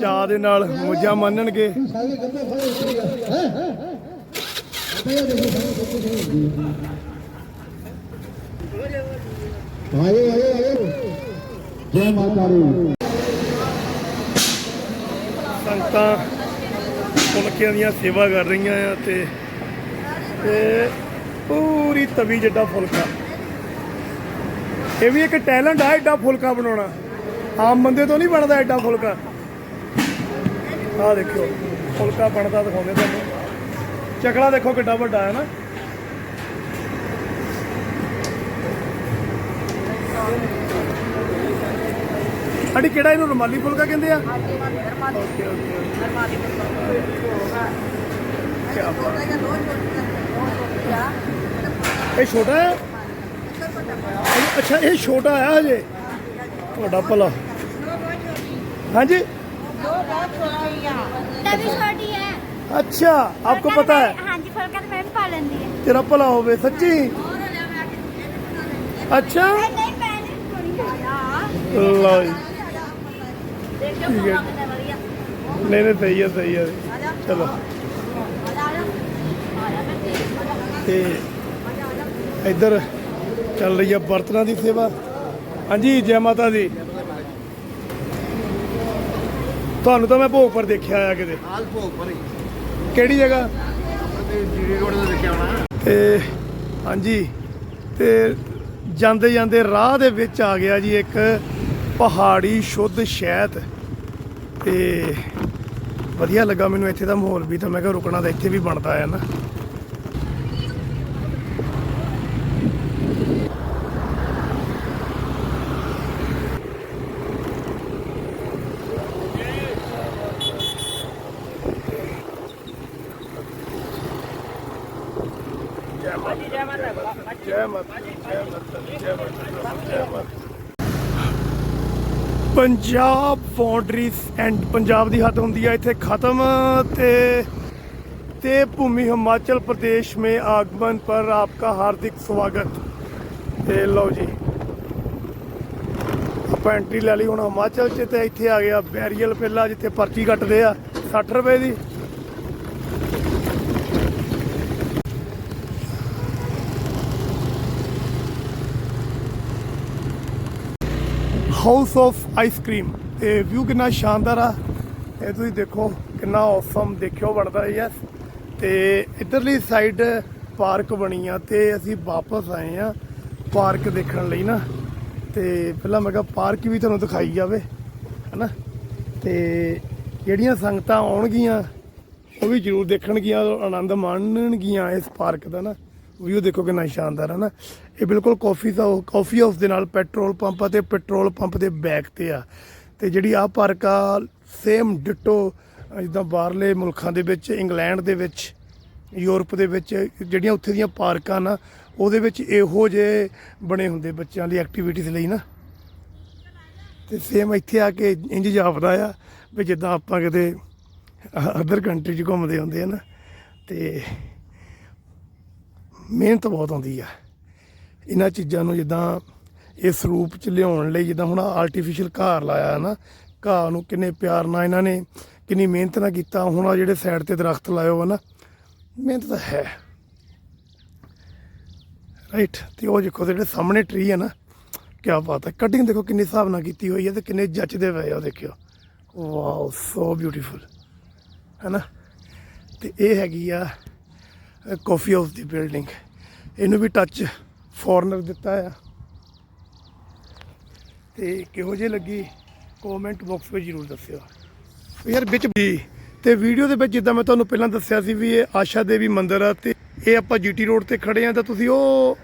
ਚਾਅ ਦੇ ਨਾਲ ਮੋਜਾਂ ਮਾਣਨਗੇ ਆਏ ਆਏ ਆਏ। ਜੈ ਮਾਤਾ ਦੀ। ਸੰਗਤਾਂ ਫੁਲਕਿਆਂ ਦੀਆਂ ਸੇਵਾ ਕਰ ਰਹੀਆਂ ਆ ਤੇ ਤੇ ਪੂਰੀ ਤਵੀ ਜਿੱਡਾ ਫੁਲਕਾ। ਇਹ ਵੀ ਇੱਕ ਟੈਲੈਂਟ ਆ ਐਡਾ ਫੁਲਕਾ ਬਣਾਉਣਾ। ਆਮ ਬੰਦੇ ਤੋਂ ਨਹੀਂ ਬਣਦਾ ਐਡਾ ਫੁਲਕਾ। ਆਹ ਦੇਖਿਓ, ਫੁਲਕਾ ਬਣਦਾ ਦਿਖਾਉਂਦੇ ਤੁਹਾਨੂੰ। ਚਕਲਾ ਦੇਖੋ ਕਿੱਡਾ ਵੱਡਾ ਹੈ ਨਾ। ਅੜੀ ਕਿਹੜਾ ਇਹਨੂੰ ਰੁਮਾਲੀ ਫੁਲਕਾ ਕਹਿੰਦੇ ਆ? ਇਹ ਛੋਟਾ ਹੈ? ਅੱਛਾ ਇਹ ਛੋਟਾ ਆ ਹਜੇ? ਤੁਹਾਡਾ ਭਲਾ। ਹਾਂਜੀ। ਦੋ ਬਹੁਤ ਛੋਟੀ ਆ। ਤਾਂ ਵੀ ਛੋਟੀ ਹੈ। ਅੱਛਾ ਆਪਕੋ ਪਤਾ ਹੈ? ਹਾਂਜੀ ਫੁਲਕਾ ਤੇ ਮੈਂ ਵੀ ਪਾ ਲੈਂਦੀ ਹੈ। ਤੇਰਾ ਭਲਾ ਹੋਵੇ ਸੱਚੀ? ਅੱਛਾ। ਨਹੀਂ ਨਹੀਂ ਨਹੀਂ ਸਹੀ ਹੈ ਸਹੀ ਹੈ। ਚਲੋ। ਤੇ ਇੱਧਰ ਚੱਲ ਰਹੀ ਹੈ ਬਰਤਨਾਂ ਦੀ ਸੇਵਾ। ਹਾਂਜੀ ਜੈ ਮਾਤਾ ਦੀ। ਤੁਹਾਨੂੰ ਤਾਂ ਮੈਂ ਭੋਗ ਪਰ ਦੇਖਿਆ ਆ ਕਿਤੇ। ਹਾਲ ਭੋਗ ਪਰ ਹੀ। ਕਿਹੜੀ ਜਗ੍ਹਾ? ਜੀਰੀ ਰੋਡ ਤੇ ਹਾਂਜੀ ਤੇ ਜਾਂਦੇ ਜਾਂਦੇ ਰਾਹ ਦੇ ਵਿੱਚ ਆ ਗਿਆ ਜੀ ਇੱਕ ਪਹਾੜੀ ਸ਼ੁੱਧ ਸ਼ਹਿਦ ਤੇ ਵਧੀਆ ਲੱਗਾ ਮੈਨੂੰ ਇੱਥੇ ਦਾ ਮਾਹੌਲ ਵੀ ਤਾਂ ਮੈਂ ਕਿਹਾ ਰੁਕਣਾ ਤਾਂ ਇੱਥੇ ਵੀ ਬਣਦਾ ਹੈ ਨਾ ਜੈ ਮਾਤਾ ਜੈ ਮਾਤਾ ਦੀ, ਜੈ ਮਾਤਾ ਦੀ, ਜੈ ਮਾਤਾ ਦੀ, ਜੈ ਮਾਤਾ ਦੀ। ਪੰਜਾਬ ਬਾਉਂਡਰੀਜ਼ ਐਂਡ ਪੰਜਾਬ ਦੀ ਹੱਦ ਹੁੰਦੀ ਹੈ ਇੱਥੇ ਖਤਮ ਤੇ ਤੇ ਭੂਮੀ ਹਿਮਾਚਲ ਪ੍ਰਦੇਸ਼ ਮੇ ਆਗਮਨ ਪਰ ਆਪਕਾ ਹਾਰਦਿਕ ਸਵਾਗਤ। ਤੇ ਲਓ ਜੀ, ਆਪਾਂ ਐਂਟਰੀ ਲੈ ਲਈ, ਹੁਣ ਹਿਮਾਚਲ ਚ ਤੇ ਇੱਥੇ ਆ ਗਿਆ ਬੈਰੀਅਲ ਪਹਿਲਾ, ਜਿੱਥੇ ਪਰਚੀ ਕੱਟਦੇ ਆ 60 ਰੁਪਏ ਦੀ। ਹਾਊਸ ਆਫ ਆਈਸਕ੍ਰੀਮ ਤੇ ਵਿਊ ਕਿੰਨਾ ਸ਼ਾਨਦਾਰ ਆ। ਇਹ ਤੁਸੀਂ ਦੇਖੋ ਕਿੰਨਾ ਔਸਮ ਦੇਖਿਓ ਬਣਦਾ ਯੈਸ ਤੇ ਇਧਰਲੀ ਸਾਈਡ ਪਾਰਕ ਬਣੀ ਆ ਤੇ ਅਸੀਂ ਵਾਪਸ ਆਏ ਆ ਪਾਰਕ ਦੇਖਣ ਲਈ ਨਾ। ਤੇ ਪਹਿਲਾਂ ਮੈਂ ਕਿਹਾ ਪਾਰਕ ਵੀ ਤੁਹਾਨੂੰ ਦਿਖਾਈ ਜਾਵੇ, ਹਨਾ। ਤੇ ਜਿਹੜੀਆਂ ਸੰਗਤਾਂ ਆਉਣਗੀਆਂ, ਉਹ ਵੀ ਜ਼ਰੂਰ ਦੇਖਣਗੀਆਂ, ਆਨੰਦ ਮਾਣਨਗੀਆਂ ਇਸ ਪਾਰਕ ਦਾ ਨਾ। ਵਿਊ ਦੇਖੋ ਕਿੰਨਾ ਸ਼ਾਨਦਾਰ ਹੈ ਨਾ। ਇਹ ਬਿਲਕੁਲ ਕਾਫੀ ਦਾ ਕਾਫੀ ਹਾਊਸ ਦੇ ਨਾਲ ਪੈਟਰੋਲ ਪੰਪ ਅਤੇ ਪੈਟਰੋਲ ਪੰਪ ਦੇ ਬੈਕ ਤੇ ਆ। ਤੇ ਜਿਹੜੀ ਆ ਪਾਰਕ ਆ ਸੇਮ ਡਿਟੋ ਜਿੱਦਾਂ ਬਾਹਰਲੇ ਮੁਲਕਾਂ ਦੇ ਵਿੱਚ, ਇੰਗਲੈਂਡ ਦੇ ਵਿੱਚ, ਯੂਰਪ ਦੇ ਵਿੱਚ, ਜਿਹੜੀਆਂ ਉੱਥੇ ਦੀਆਂ ਪਾਰਕਾਂ ਨਾ, ਉਹਦੇ ਵਿੱਚ ਇਹੋ ਜਿਹੇ ਬਣੇ ਹੁੰਦੇ ਬੱਚਿਆਂ ਲਈ ਐਕਟੀਵਿਟੀਜ਼ ਲਈ ਨਾ। ਤੇ ਸੇਮ ਇੱਥੇ ਆ ਕੇ ਇੰਜ ਜਾਪਦਾ ਆ ਵੀ ਜਿੱਦਾਂ ਆਪਾਂ ਕਿਤੇ ਅਦਰ ਕੰਟਰੀ 'ਚ ਘੁੰਮਦੇ ਹੁੰਦੇ ਆ ਨਾ, ਤੇ ਮਿਹਨਤ ਬਹੁਤ ਆਉਂਦੀ ਆ। ਇਹਨਾਂ ਚੀਜ਼ਾਂ ਨੂੰ ਜਿੱਦਾਂ ਇਸ ਰੂਪ 'ਚ ਲਿਆਉਣ ਲਈ ਜਿੱਦਾਂ ਹੁਣ ਆਰਟੀਫੀਸ਼ੀਅਲ ਘਾਹ ਲਾਇਆ ਹੈ ਨਾ, ਘਾਹ ਨੂੰ ਕਿੰਨੇ ਪਿਆਰ ਨਾਲ ਇਹਨਾਂ ਨੇ ਕਿੰਨੀ ਮਿਹਨਤ ਨਾਲ ਕੀਤਾ, ਹੁਣ ਆ ਜਿਹੜੇ ਸਾਈਡ ਤੇ ਦਰਖਤ ਲਾਇਓ ਹੈ ਨਾ, ਮਿਹਨਤ ਤਾਂ ਹੈ। ਰਾਈਟ ਤੇ ਉਹ ਦੇਖੋ ਜਿਹੜੇ ਸਾਹਮਣੇ ਟਰੀ ਹੈ ਨਾ ਕੀ ਬਾਤ ਹੈ। ਕਟਿੰਗ ਦੇਖੋ ਕਿੰਨੇ ਹਿਸਾਬ ਨਾਲ ਕੀਤੀ ਹੋਈ ਹੈ ਤੇ ਕਿੰਨੇ ਜੱਚਦੇ ਪਏ ਆ ਉਹ ਦੇਖਿਓ ਵਾਓ ਸੋ ਬਿਊਟੀਫੁਲ ਹੈਨਾ ਤੇ ਇਹ ਹੈਗੀ ਆ ਕਾਫੀ ਹਾਊਸ ਦੀ ਬਿਲਡਿੰਗ ਇਹਨੂੰ ਵੀ ਟੱਚ ਫੋਰਨਰ ਦਿੱਤਾ ਆ। ਤੇ ਕਿਹੋ ਜਿਹੀ ਲੱਗੀ ਕਮੈਂਟ ਬਾਕਸ ਵਿੱਚ ਜਰੂਰ ਦੱਸਿਓ। ਯਾਰ ਵਿੱਚ ਵੀ, ਤੇ ਵੀਡੀਓ ਦੇ ਵਿੱਚ ਜਿੱਦਾਂ ਮੈਂ ਤੁਹਾਨੂੰ ਪਹਿਲਾਂ ਦੱਸਿਆ ਸੀ ਵੀ ਇਹ ਆਸ਼ਾ ਦੇਵੀ ਮੰਦਿਰ ਆ ਤੇ ਇਹ ਆਪਾਂ ਜੀਟੀ ਰੋਡ ਤੇ ਖੜੇ ਆ ਤਾਂ ਤੁਸੀਂ ਉਹ,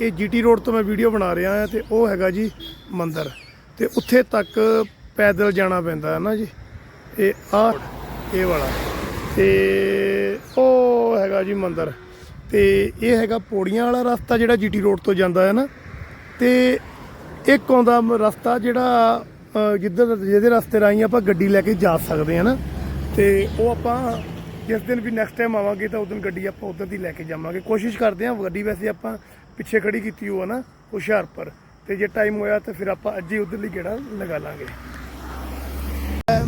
ਇਹ ਜੀਟੀ ਰੋਡ ਤੋਂ ਮੈਂ ਵੀਡੀਓ ਬਣਾ ਰਿਹਾ ਆ ਤੇ ਉਹ ਹੈਗਾ ਜੀ ਮੰਦਿਰ। ਤੇ ਉੱਥੇ ਤੱਕ ਪੈਦਲ ਜਾਣਾ ਪੈਂਦਾ ਹੈ ਨਾ ਜੀ। ਇਹ ਆ ਇਹ ਵਾਲਾ। ਤੇ ਉਹ ਹੈਗਾ ਜੀ ਮੰਦਿਰ। ਤੇ ਇਹ ਹੈਗਾ ਪੌੜੀਆਂ ਵਾਲਾ ਰਸਤਾ ਜਿਹੜਾ ਜੀਟੀ ਰੋਡ ਤੋਂ ਜਾਂਦਾ ਹੈ ਨਾ, ਤੇ ਇੱਕ ਆਉਂਦਾ ਰਸਤਾ ਜਿਹੜਾ ਜਿੱਧਰ ਜਿਹਦੇ ਰਸਤੇ ਰਾਹੀਂ ਆਪਾਂ ਗੱਡੀ ਲੈ ਕੇ ਜਾ ਸਕਦੇ ਹਾਂ ਨਾ, ਤੇ ਉਹ ਆਪਾਂ ਜਿਸ ਦਿਨ ਵੀ ਨੈਕਸਟ ਟਾਈਮ ਆਵਾਂਗੇ ਤਾਂ ਉਸ ਦਿਨ ਗੱਡੀ ਆਪਾਂ ਉਧਰ ਦੀ ਲੈ ਕੇ ਜਾਵਾਂਗੇ। ਕੋਸ਼ਿਸ਼ ਕਰਦੇ ਹਾਂ, ਗੱਡੀ ਵੈਸੇ ਆਪਾਂ ਪਿੱਛੇ ਖੜੀ ਕੀਤੀ ਹੋ ਨਾ ਹੁਸ਼ਿਆਰਪੁਰ, ਤੇ ਜੇ ਟਾਈਮ ਹੋਇਆ ਤਾਂ ਫਿਰ ਆਪਾਂ ਅੱਜ ਹੀ ਉਧਰ ਲਈ ਗੇੜਾ ਲਗਾ ਲਾਂਗੇ।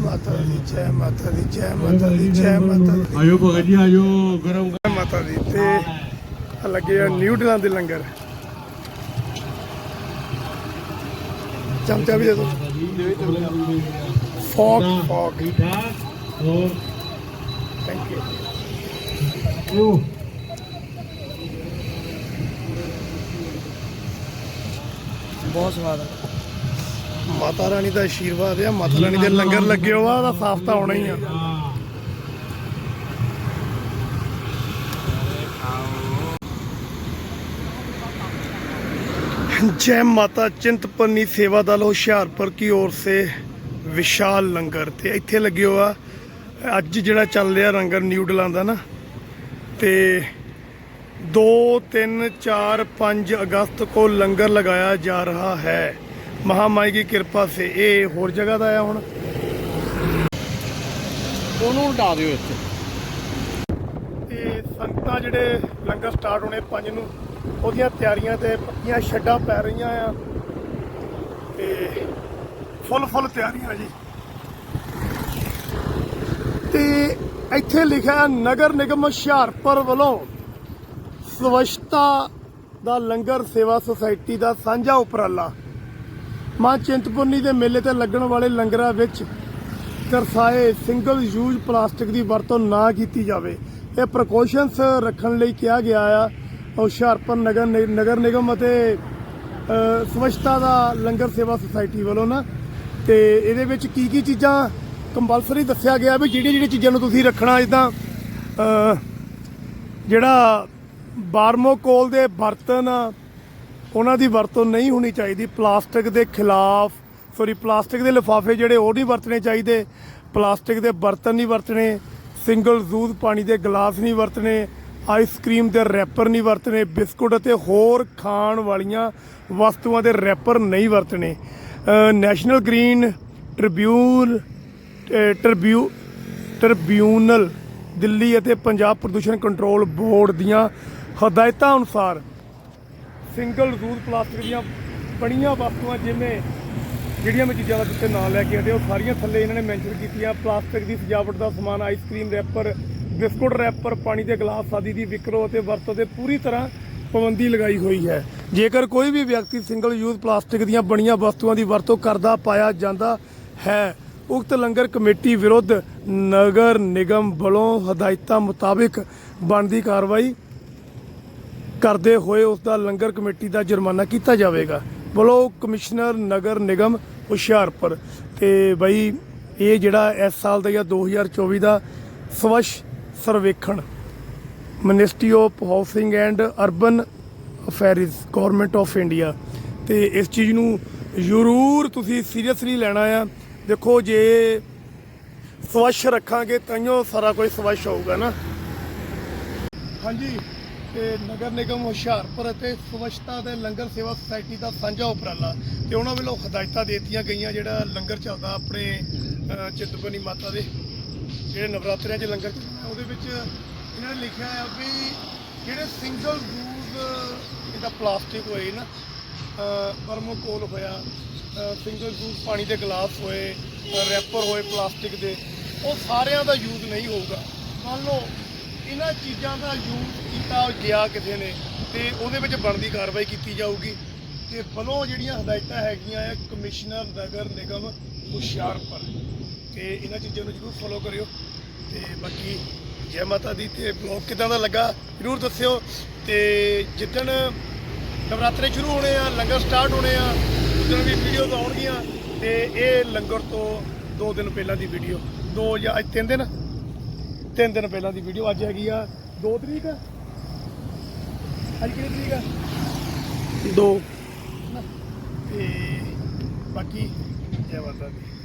ਮਾਤਾ ਦੀ ਜੈ ਮਾਤਾ ਦੀ ਜੈ ਮਾਤਾ ਦੀ ਜੈ ਮਾਤਾ ਦੀ ਆਇਓ ਭਗਤ ਜੀ ਆਇਓ ਗਰਮ ਜੈ ਮਾਤਾ ਦੀ ਤੇ ਲੱਗੇ ਆ ਨਿਊਡਲਾਂ ਦੇ ਲੰਗਰ। ਚਮਚਾ ਵੀ ਦੇ ਦੋ। Folk folk. ਥੈਂਕ ਯੂ ਬਹੁਤ ਸਵਾਦ ਆ। ਮਾਤਾ ਰਾਣੀ ਦਾ ਆਸ਼ੀਰਵਾਦ ਆ ਮਾਤਾ ਰਾਣੀ ਦੇ ਲੰਗਰ ਲੱਗੇ ਹੋਆ ਉਹਦਾ ਸਾਫ ਤਾਂ ਹੋਣਾ ਹੀ ਆ जय माता चिंतपन्नी सेवा दल ਹੁਸ਼ਿਆਰਪੁਰ ਕੀ ओर से ਵਿਸ਼ਾਲ ਲੰਗਰ ਤੇ ਇੱਥੇ ਲੱਗੇ ਹੋਆ ਅੱਜ ਜਿਹੜਾ ਚੱਲ ਰਿਹਾ ਲੰਗਰ ਨਿਊਡਲਾਂ ਦਾ ਨਾ ਤੇ 2 3 4 5 ਅਗਸਤ को ਲੰਗਰ ਲਗਾਇਆ ਜਾ रहा है ਮਹਾਮਾਈ ਦੀ ਕਿਰਪਾ ਸੇ ਇਹ ਹੋਰ ਜਗ੍ਹਾ ਦਾ ਆ ਹੁਣ। ਉਹਨੂੰ ਉਲਟਾ ਦਿਓ ਇੱਥੇ। ਤੇ ਸੰਗਤਾਂ ਜਿਹੜੇ ਲੰਗਰ ਸਟਾਰਟ ਹੋਣੇ 5 ਨੂੰ ਉਹਦੀਆਂ ਤਿਆਰੀਆਂ ਤੇ ਪੱਕੀਆਂ ਛੱਡਾਂ ਪੈ ਰਹੀਆਂ ਆ। ਤੇ ਫੁੱਲ ਫੁੱਲ ਤਿਆਰੀਆਂ ਜੀ। ਤੇ ਇੱਥੇ ਲਿਖਿਆ ਨਗਰ ਨਿਗਮ ਹੁਸ਼ਿਆਰਪੁਰ ਵੱਲੋਂ ਸਵਛਤਾ ਦਾ ਲੰਗਰ ਸੇਵਾ ਸੁਸਾਇਟੀ ਦਾ ਸਾਂਝਾ ਉਪਰਾਲਾ। ਮਾਂ ਚਿੰਤਪੁਰਨੀ ਦੇ ਮੇਲੇ ਤੇ ਲੱਗਣ ਵਾਲੇ ਲੰਗਰਾਂ ਵਿੱਚ ਦਰਸਾਏ ਸਿੰਗਲ ਯੂਜ਼ ਪਲਾਸਟਿਕ ਦੀ ਵਰਤੋਂ ਨਾ ਕੀਤੀ ਜਾਵੇ। ਇਹ ਪ੍ਰੀਕਾਸ਼ਨਸ ਰੱਖਣ ਲਈ ਕਿਹਾ ਗਿਆ ਆ। ਹੁਸ਼ਿਆਰਪੁਰ ਨਗਰ ਨਿ- ਨਗਰ ਨਿਗਮ ਅਤੇ ਅ, ਸਵੱਛਤਾ ਦਾ ਲੰਗਰ ਸੇਵਾ ਸੁਸਾਇਟੀ ਵੱਲੋਂ ਨਾ। ਤੇ ਇਹਦੇ ਵਿੱਚ ਕੀ ਕੀ ਚੀਜ਼ਾਂ ਕੰਪਲਸਰੀ ਦੱਸਿਆ ਗਿਆ ਵੀ ਜਿਹੜੀਆਂ ਜਿਹੜੀਆਂ ਚੀਜ਼ਾਂ ਨੂੰ ਤੁਸੀਂ ਰੱਖਣਾ ਜਿੱਦਾਂ ਜਿਹੜਾ ਬਾਰਮੋਕੋਲ ਦੇ ਬਰਤਨ ਉਹਨਾਂ ਦੀ ਵਰਤੋਂ ਨਹੀਂ ਹੋਣੀ ਚਾਹੀਦੀ। ਪਲਾਸਟਿਕ ਦੇ ਖਿਲਾਫ ਸੌਰੀ ਪਲਾਸਟਿਕ ਦੇ ਲਿਫਾਫੇ ਜਿਹੜੇ ਉਹ ਨਹੀਂ ਵਰਤਣੇ ਚਾਹੀਦੇ। ਪਲਾਸਟਿਕ ਦੇ ਬਰਤਨ ਨਹੀਂ ਵਰਤਣੇ ਸਿੰਗਲ ਜ਼ੂਜ਼ ਪਾਣੀ ਦੇ ਗਲਾਸ ਨਹੀਂ ਵਰਤਣੇ ਆਈਸਕ੍ਰੀਮ ਦੇ ਰੈਪਰ ਨਹੀਂ ਵਰਤਣੇ, ਬਿਸਕੁਟ ਅਤੇ ਹੋਰ ਖਾਣ ਵਾਲੀਆਂ ਵਸਤੂਆਂ ਦੇ ਰੈਪਰ ਨਹੀਂ ਵਰਤਣੇ। National green tribune tribu tribunal Delhi ਅਤੇ ਪੰਜਾਬ ਪ੍ਰਦੂਸ਼ਣ ਕੰਟਰੋਲ ਬੋਰਡ ਦੀਆਂ ਹਦਾਇਤਾਂ ਅਨੁਸਾਰ ਸਿੰਗਲ ਯੂਜ਼ ਪਲਾਸਟਿਕ ਦੀਆਂ ਬਣੀਆਂ ਵਸਤੂਆਂ ਜਿਵੇਂ ਜਿਹੜੀਆਂ ਮੈਂ ਚੀਜ਼ਾਂ ਦਾ ਜਿੱਥੇ ਨਾਂ ਲੈ ਕੇ ਆਏ ਉਹ ਸਾਰੀਆਂ ਥੱਲੇ ਇਹਨਾਂ ਨੇ ਮੈਂਸ਼ਨ ਕੀਤੀਆਂ ਪਲਾਸਟਿਕ ਦੀ ਸਜਾਵਟ ਦਾ ਸਮਾਨ ਆਈਸਕ੍ਰੀਮ ਰੈਪਰ ਬਿਸਕੁਟ ਰੈਪਰ ਪਾਣੀ ਦੇ ਗਲਾਸ ਆਦਿ ਦੀ ਵਿਕਰੋ ਅਤੇ ਵਰਤੋਂ ਤੇ ਪੂਰੀ ਤਰ੍ਹਾਂ ਪਾਬੰਦੀ ਲਗਾਈ ਹੋਈ ਹੈ। ਜੇਕਰ ਕੋਈ ਵੀ ਵਿਅਕਤੀ ਸਿੰਗਲ ਯੂਜ਼ ਪਲਾਸਟਿਕ ਦੀਆਂ ਬਣੀਆਂ ਵਸਤੂਆਂ ਦੀ ਵਰਤੋਂ ਕਰਦਾ, ਪਾਇਆ ਜਾਂਦਾ ਹੈ। ਉਕਤ ਲੰਗਰ ਕਮੇਟੀ ਵਿਰੁੱਧ ਨਗਰ ਨਿਗਮ ਵੱਲੋਂ ਹਦਾਇਤਾਂ ਮੁਤਾਬਿਕ ਬਣਦੀ ਕਾਰਵਾਈ ਕਰਦੇ ਹੋਏ ਉਸ ਦਾ ਲੰਗਰ ਕਮੇਟੀ ਦਾ ਜੁਰਮਾਨਾ ਕੀਤਾ ਜਾਵੇਗਾ। ਬਲੋ, ਕਮਿਸ਼ਨਰ ਨਗਰ ਨਿਗਮ ਹੁਸ਼ਿਆਰਪੁਰ ਤੇ ਬਈ ਇਹ ਜਿਹੜਾ ਇਸ ਸਾਲ ਦਾ ਜਾਂ 2024 ਦਾ Swachh Survekshan ministry of housing and urban affairs, government of India ਤੇ ਇਸ ਚੀਜ਼ ਨੂੰ ਜ਼ਰੂਰ ਤੁਸੀਂ ਸੀਰੀਅਸਲੀ ਲੈਣਾ ਆ। ਦੇਖੋ, ਜੇ ਸਵੱਛ ਰੱਖਾਂਗੇ ਤਾਂਿਓ ਸਾਰਾ ਕੁਝ ਸਵੱਛ ਹੋਊਗਾ ਨਾ। ਹਾਂਜੀ। ਤੇ ਨਗਰ ਨਿਗਮ ਹੁਸ਼ਿਆਰਪੁਰ ਅਤੇ ਸਵੱਛਤਾ ਦੇ ਲੰਗਰ ਸੇਵਾ ਸੁਸਾਇਟੀ ਦਾ ਸਾਂਝਾ ਉਪਰਾਲਾ ਤੇ ਉਹਨਾਂ ਵੱਲੋਂ ਹਦਾਇਤਾਂ ਦੇ ਦਿੱਤੀਆਂ ਗਈਆਂ ਜਿਹੜਾ ਲੰਗਰ ਚੱਲਦਾ ਆਪਣੇ ਅਹ, ਚਿੰਤਪੁਰਨੀ ਮਾਤਾ ਦੇ ਜਿਹੜੇ ਨਵਰਾਤਰਿਆਂ 'ਚ ਲੰਗਰ ਚੱਲਦਾ ਉਹਦੇ ਵਿੱਚ ਇਹਨਾਂ ਨੇ ਲਿਖਿਆ ਆ ਵੀ ਜਿਹੜੇ ਸਿੰਗਲ ਯੂਜ਼ ਇਹਦਾ ਪਲਾਸਟਿਕ ਹੋਏ ਨਾ ਪਰਮੋਕੋਲ ਹੋਇਆ ਸਿੰਗਲ ਯੂਜ਼ ਪਾਣੀ ਦੇ ਗਲਾਸ ਹੋਏ ਰੈਪਰ ਹੋਏ ਪਲਾਸਟਿਕ ਦੇ ਉਹ ਸਾਰਿਆਂ ਦਾ ਯੂਜ਼ ਨਹੀਂ ਹੋਊਗਾ। ਮੰਨ ਲਓ ਇਹਨਾਂ ਚੀਜ਼ਾਂ ਦਾ ਯੂਜ਼ ਕੀਤਾ ਗਿਆ ਕਿਸੇ ਨੇ ਤੇ ਉਹਦੇ ਵਿੱਚ ਬਣਦੀ ਕਾਰਵਾਈ ਕੀਤੀ ਜਾਊਗੀ। ਤੇ ਵੱਲੋਂ ਜਿਹੜੀਆਂ ਹਦਾਇਤਾਂ ਹੈਗੀਆਂ ਆ, ਕਮਿਸ਼ਨਰ ਨਗਰ ਨਿਗਮ ਹੁਸ਼ਿਆਰਪੁਰ। ਤੇ ਇਹਨਾਂ ਚੀਜ਼ਾਂ ਨੂੰ ਜ਼ਰੂਰ ਫੋਲੋ ਕਰਿਓ। ਤੇ ਬਾਕੀ ਜੈ ਮਾਤਾ ਦੀ ਤੇ ਬਲੌਗ ਕਿਦਾਂ ਦਾ ਲੱਗਾ ਜ਼ਰੂਰ ਦੱਸਿਓ। ਤੇ ਜਿੱਦਣ ਨਵਰਾਤਰੇ ਸ਼ੁਰੂ ਹੋਣੇ ਆ, ਲੰਗਰ ਸਟਾਰਟ ਹੋਣੇ ਆ, ਉਦੋਂ ਵੀ ਵੀਡੀਓਜ਼ ਆਉਣਗੀਆਂ। ਤੇ ਇਹ ਲੰਗਰ ਤੋਂ 2 ਦਿਨ ਪਹਿਲਾਂ ਦੀ ਵੀਡੀਓ 2 ਜਾਂ ਅੱਜ 3 ਦਿਨ। ਤਿੰਨ ਦਿਨ ਪਹਿਲਾਂ ਦੀ ਵੀਡੀਓ ਅੱਜ ਹੈਗੀ ਆ। 2 ਤਰੀਕ? ਅੱਜ ਕਿਹੜੀ ਤਰੀਕ ਆ? 2 ਤੇ ਬਾਕੀ ਜੈ ਮਾਤਾ ਦੀ।